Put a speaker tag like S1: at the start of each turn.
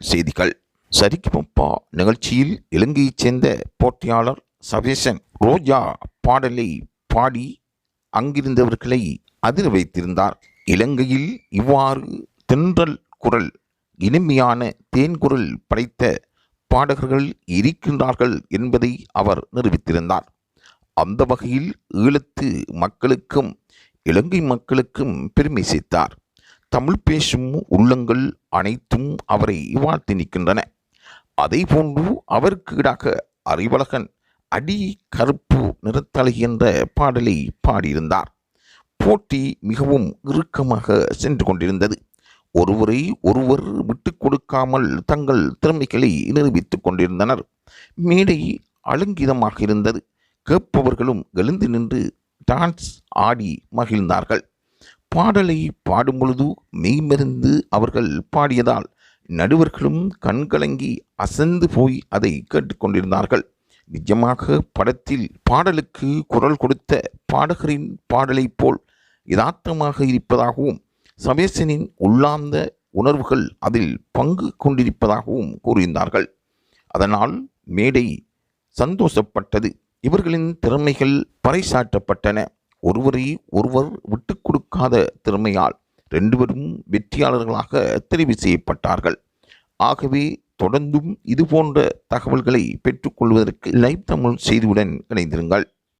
S1: செய்திகள். சரிக்குமப்பா நிகழ்ச்சியில் இலங்கையைச் சேர்ந்த போட்டியாளர் சவேசன் ரோஜா பாடலை பாடி அங்கிருந்தவர்களை அதிர வைத்திருந்தார். இலங்கையில் இவ்வாறு தென்றல் குரல் இனிமையான தேன்குரல் படைத்த பாடகர்கள் இருக்கின்றார்கள் என்பதை அவர் நிரூபித்திருந்தார். அந்த வகையில் ஈழத்து மக்களுக்கும் இலங்கை மக்களுக்கும் பெருமை சேர்த்தார். தமிழ் பேசும் உள்ளங்கள் அனைத்தும் அவரை வாழ்த்தி நிற்கின்றன. அதே போன்று அவருக்கு ஈடாக அறிவழகன் அடி கருப்பு நிறத்தலை என்ற பாடலை பாடியிருந்தார். போட்டி மிகவும் இறுக்கமாக சென்று கொண்டிருந்தது. ஒருவரை ஒருவர் விட்டு கொடுக்காமல் தங்கள் திறமைகளை நிரூபித்துக் கொண்டிருந்தனர். மேடை அலங்கிதமாக இருந்தது. கேட்பவர்களும் எழுந்து நின்று டான்ஸ் ஆடி மகிழ்ந்தார்கள். பாடலை பாடும் பொழுது மெய்மருந்து அவர்கள் பாடியதால் நடுவர்களும் கண்கலங்கி அசந்து போய் அதை கேட்டுக்கொண்டிருந்தார்கள். நிஜமாக படத்தில் பாடலுக்கு குரல் கொடுத்த பாடகரின் பாடலைப் போல் யதார்த்தமாக இருப்பதாகவும் சபேசனின் உள்ளார்ந்த உணர்வுகள் அதில் பங்கு கொண்டிருப்பதாகவும் கூறியிருந்தார்கள். அதனால் மேடை சந்தோஷப்பட்டது. இவர்களின் திறமைகள் பறைசாற்றப்பட்டன. ஒருவரை ஒருவர் விட்டு கொடுக்காத திறமையால் ரெண்டுவரும் வெற்றியாளர்களாக தெரிவு செய்யப்பட்டார்கள். ஆகவே தொடர்ந்தும் இதுபோன்ற தகவல்களை பெற்றுக்கொள்வதற்கு லைவ் தமிழ் செய்தியுடன் இணைந்திருங்கள்.